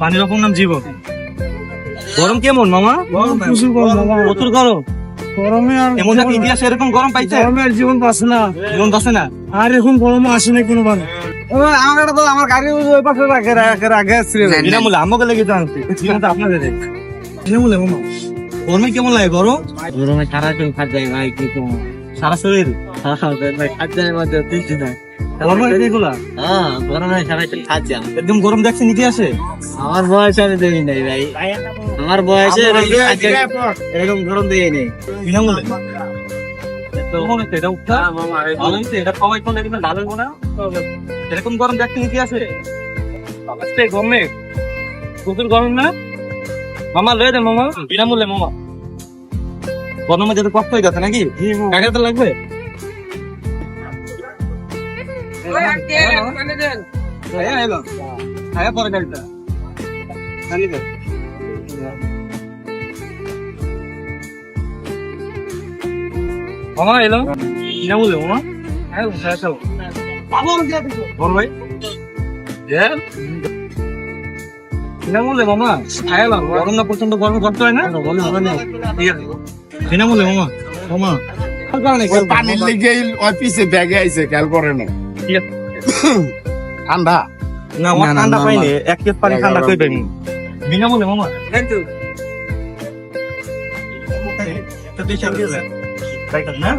পানির অপর নাম জীবন গরম কেমন মামা? প্রচুর গরম বাবা। প্রচুর গরম। গরমে আর এমন একটা ইতিহাসে এরকম গরম পাইছে? গরমে আর জীবন পাচ্ছে না। জীবন বাসে না? আর এখন গরমে আসে না কোনোবার। আমার তো আমার গাড়ি ওই পাশে রাখে রাখে রাখে ছিল বিনামূল্যে আমাকে লেগে জানতে জীবন আপনাদের। বিনামূল্যে মামা। গরমে কেমন লাগে গরম? গরমে সারাদিন খাট যায় ভাই কি সারা শরীর? ভাই যায় মধ্যে তিনটি না। গরম এগুলা? হ্যাঁ গরমে সারাদিন খাচ্ছে একদম গরম দেখছেন ইতিহাসে আমার বয়স আমি দেই নাই ভাই। আমার বয়সে এরকম গরম নাই। বিনামূল্যে এরকম গরম প্রচুর গরম না? মামা লয়ে দেন মামা। বিনামূল্যে মামা। গরমে যেতে কষ্ট হয়ে গেছে নাকি? টাকা তো লাগবে? হ্যাঁ, এলো। হ্যাঁ। মামা এলো? মামা হ্যাঁ হ্যাঁ চলো ভাই। হ্যাঁ বিনামূল্যে মামা। হ্যাঁ এলো গরম না প্রচণ্ড গরম করতে হয় না? ঠিক আছে। বিনামূল্যে মামা। মামা। পানির লেগে পিছে ব্যাগে আইছে খেয়াল করে না ঠান্ডা। না আমার ঠান্ডা পাইনি। এক কেস পানি ঠান্ডা কই পাইনি বিনামূল্যে মামা। ইউ তো বেশি না